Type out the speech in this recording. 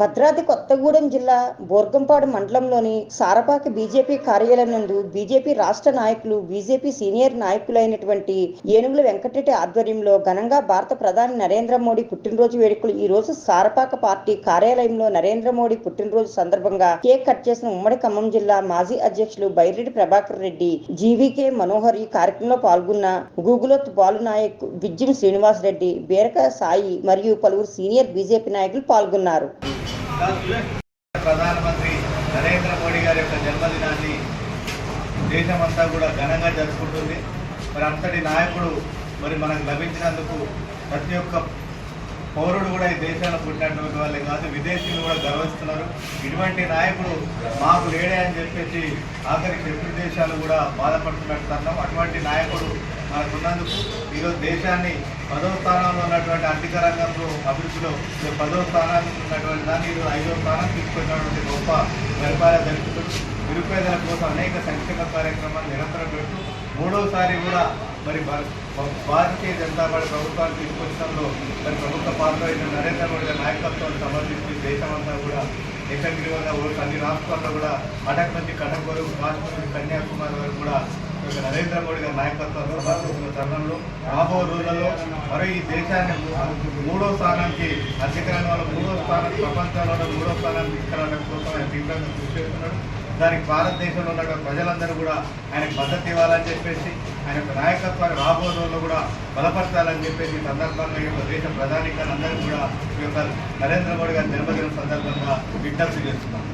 భద్రాద్రి కొత్తగూడెం జిల్లా బోర్గంపాడు మండలంలోని సారపాక బీజేపీ కార్యాలయం నందు బీజేపీ రాష్ట్ర నాయకులు బీజేపీ సీనియర్ నాయకులైనటువంటి ఏనుగుల వెంకటరెడ్డి ఆధ్వర్యంలో ఘనంగా భారత ప్రధాని నరేంద్ర మోడీ పుట్టినరోజు వేడుకలు. ఈ రోజు సారపాక పార్టీ కార్యాలయంలో నరేంద్ర మోడీ పుట్టినరోజు సందర్భంగా కేక్ కట్ చేసిన ఉమ్మడి ఖమ్మం జిల్లా మాజీ అధ్యక్షులు బైరెడ్డి ప్రభాకర్ రెడ్డి జీవీకే మనోహర్ ఈ కార్యక్రమంలో పాల్గొన్న గూగులోత్ బాలు నాయక్ విజ్జిం శ్రీనివాస్ రెడ్డి బీరక సాయి మరియు పలువురు సీనియర్ బీజేపీ నాయకులు పాల్గొన్నారు. ప్రధానమంత్రి నరేంద్ర మోడీ గారి యొక్క జన్మదినాన్ని దేశమంతా కూడా ఘనంగా జరుపుకుంటుంది. మరి అంతటి నాయకుడు మరి మనకు లభించినందుకు ప్రతి ఒక్క పౌరుడు కూడా ఈ దేశంలో పుట్టినటువంటి వాళ్ళే కాదు విదేశీయులు కూడా గర్విస్తున్నారు. ఇటువంటి నాయకుడు మాకు లేడే అని చెప్పేసి ఆఖరి శత్రు దేశాలు కూడా బాధపడుతున్నట్టు అన్నాం అటువంటి నాయకుడు మనకున్నందుకు ఈరోజు దేశాన్ని పదో స్థానంలో ఉన్నటువంటి ఆర్థిక రంగంలో అభివృద్ధిలో పదో స్థానానికి ఉన్నటువంటి దాన్ని ఈరోజు ఐదవ స్థానం తీసుకున్నటువంటి గొప్ప పరిపాలన జరుపుతూ నిరుపేదల కోసం అనేక సంక్షేమ కార్యక్రమాలు నిరంతరం పెడుతూ మూడోసారి కూడా మరి భారతీయ జనతా పార్టీ ప్రభుత్వాన్ని తీసుకొచ్చడంలో మరి ప్రభుత్వ పాత్ర నరేంద్ర మోడీ నాయకత్వాన్ని సమర్థించి దేశమంతా కూడా ఏకగ్రీవంగా అన్ని రాష్ట్రాల్లో కూడా అటక్ నుంచి కటక్ వరకు కాశ్మీర్ నుంచి కన్యాకుమారి వరకు కూడా ఈ యొక్క నరేంద్ర మోడీ గారి నాయకత్వంలో భారతదేశ తరుణంలో రాబో రోజులలో మరి ఈ దేశాన్ని మూడో స్థానానికి అధికారం వల్ల మూడో స్థానం ప్రపంచంలో మూడో స్థానానికి తీసుకురావడం కోసం ఆయన తీవ్రంగా కృషి చేస్తున్నాడు. దానికి భారతదేశంలో ఉన్న ప్రజలందరూ కూడా ఆయనకు మద్దతు ఇవ్వాలని చెప్పేసి ఆయన యొక్క నాయకత్వాన్ని రాబో రోజుల్లో కూడా బలపరచాలని చెప్పేసి ఈ సందర్భంగా ఈ యొక్క దేశ ప్రధాని గారు అందరూ కూడా ఈ యొక్క నరేంద్ర మోడీ గారి జన్మదినం సందర్భంగా విజ్ఞప్తి చేస్తున్నాం